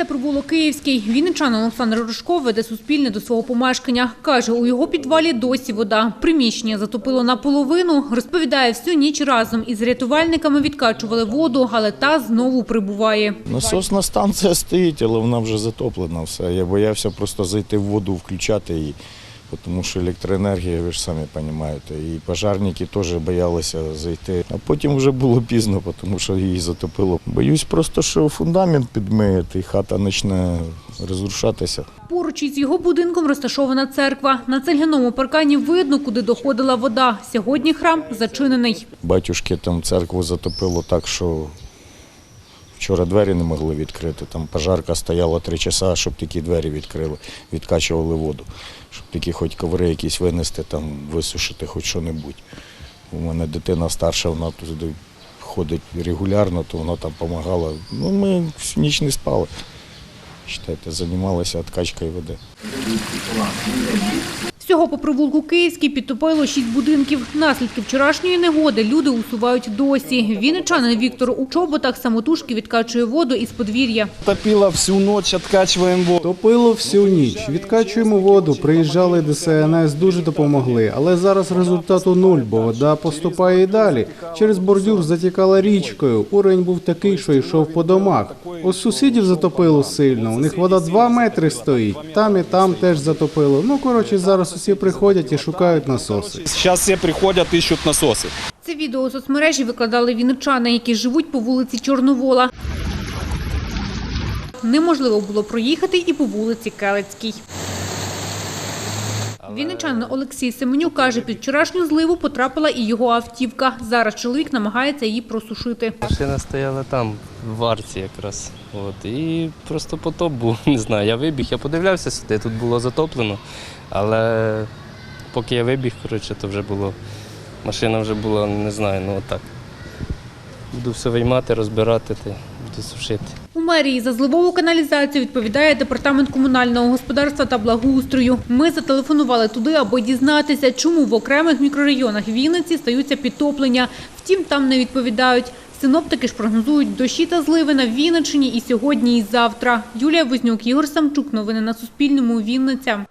Це провулок Київський. Вінничан Олександр Рожков веде суспільне до свого помешкання. Каже, у його підвалі досі вода. Приміщення затопило наполовину. Розповідає, всю ніч разом із рятувальниками відкачували воду, але та знову прибуває. Насосна станція стоїть, але вона вже затоплена все. Я боявся просто зайти в воду, включати її, тому що електроенергія, ви ж самі розумієте. І пожарники теж боялися зайти. А потім вже було пізно, тому що її затопило. Боюсь просто, що фундамент підмиє, і хата почне розрушатися. Поруч із його будинком розташована церква. На цегляному паркані видно, куди доходила вода. Сьогодні храм зачинений. Батюшки там церкву затопило так, що вчора двері не могли відкрити. Там пожарка стояла три часа, щоб такі двері відкрили, відкачували воду, щоб такі хоч коври якісь винести, там, висушити хоч що-небудь. У мене дитина старша, вона туди ходить регулярно, то вона там допомагала. Ну, ми всю ніч не спали. Считайте, займалися відкачкою води. Всього по провулку Київський підтопило шість будинків. Наслідки вчорашньої негоди люди усувають досі. Вінничанин Віктор у чоботах самотужки відкачує воду із подвір'я. Топило всю ночь, откачиваем воду. Топило всю ніч. Відкачуємо воду, приїжджали ДСНС, дуже допомогли. Але зараз результату нуль, бо вода поступає і далі. Через бордюр затікала річкою. Уровень був такий, що йшов по домах. Ось сусідів затопило сильно. У них вода 2 метри стоїть. Там і там теж затопило. Ну коротше, зараз усі приходять і шукають насоси. Сейчас все приходят, ищут насосы. Це відео у соцмережі викладали вінничани, які живуть по вулиці Чорновола. Неможливо було проїхати і по вулиці Келецькій. Вінничанин Олексій Семенюк каже, під вчорашню зливу потрапила і його автівка. Зараз чоловік намагається її просушити. Машина стояла там, в арці якраз. От, і просто потоп був, не знаю. Я вибіг, я подивлявся сюди, тут було затоплено. Але поки я вибіг, коротше, то вже було. Машина вже була, не знаю, ну отак. Буду все виймати, розбирати та буду сушити. У мерії за зливову каналізацію відповідає департамент комунального господарства та благоустрою. Ми зателефонували туди, аби дізнатися, чому в окремих мікрорайонах Вінниці стаються підтоплення. Втім, там не відповідають. Синоптики ж прогнозують дощі та зливи на Вінниччині і сьогодні, і завтра. Юлія Вознюк, Ігор Самчук. Новини на Суспільному. Вінниця.